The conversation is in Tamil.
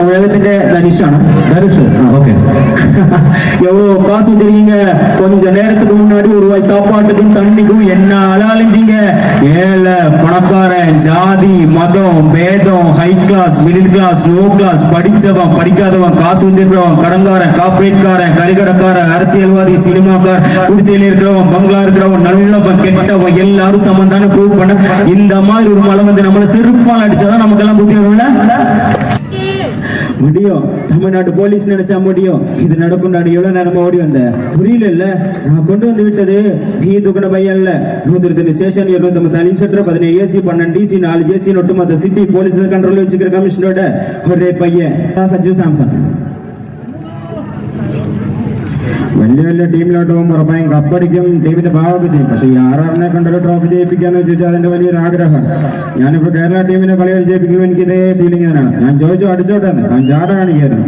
தமிழகത്തിന്റെ தனிஷானா ஓகே எவ்வளோ காசு வச்சிருக்கீங்க கொஞ்ச நேரத்துக்கு முன்னாடி ஒரு ரூபாய் சாப்பாட்டுக்கும் தண்ணிக்கும் என்ன அலாலிஞ்சிங்க ஏழை பணக்காரன் ஜாதி மதம் பேதம் high class middle class low class படிச்சவன் படிக்காதவன் காசு வச்சிருக்கிறவன் கடங்காரன் கார்பரேட்காரன் கறிக்கடைக்காரன் அரசியல்வாதி சினிமாக்கார் குடிசையில் இருக்கிறவன் பங்களா இருக்கிறவன் நல்லவன் கெட்டவன் எல்லாரும் சமந்தான ப்ரூவ் பண்ண இந்த மாதிரி ஒரு மலை வந்து நம்மளை செருப்பால் அடிச்சாதான் நமக்கெல்லாம் புத்தி வரும்ல? முடியும். தமிழ்நாடு போலீஸ் நினைச்சா முடியும். இது நடக்கும் நான் எவ்வளவு நேரமா ஓடி வந்தேன் புரியல இல்ல நான் கொண்டு வந்து விட்டது. நீ துக்குன பையன் இல்ல. நூத்தி தனி ஸ்டேஷன் இருபத்தொன்பது தனி சட்டர் பதினேழு ஏசி பன்னெண்டு டிசி நாலு ஜேசி ஒட்டுமொத்த சிட்டி போலீஸ் கண்ட்ரோல் வச்சுக்கிற கமிஷனோட ஒரே பையன். சஞ்சு சாம்சன் വലിയ വലിയ ടീമിലോട്ട് പോകുമ്പോൾ ഉറപ്പായും കപ്പടിക്കും ടീമിന്റെ ഭാഗമൊക്കെ ചെയ്യും. പക്ഷെ ഈ ആർ ആറിനെ ട്രോഫി ജയിപ്പിക്കാന്ന് വെച്ചാൽ അതിന്റെ വലിയൊരു ആഗ്രഹം. ഞാനിപ്പോ കേരള ടീമിനെ കളി ജയിപ്പിക്കുമ്പോൾ എനിക്ക് ഇതേ ഫീലിംഗ് തന്നെയാണ് ഞാൻ ചോദിച്ചു അടിച്ചോട്ടെ. ഞാൻ ചാട കാണിക്കായിരുന്നു.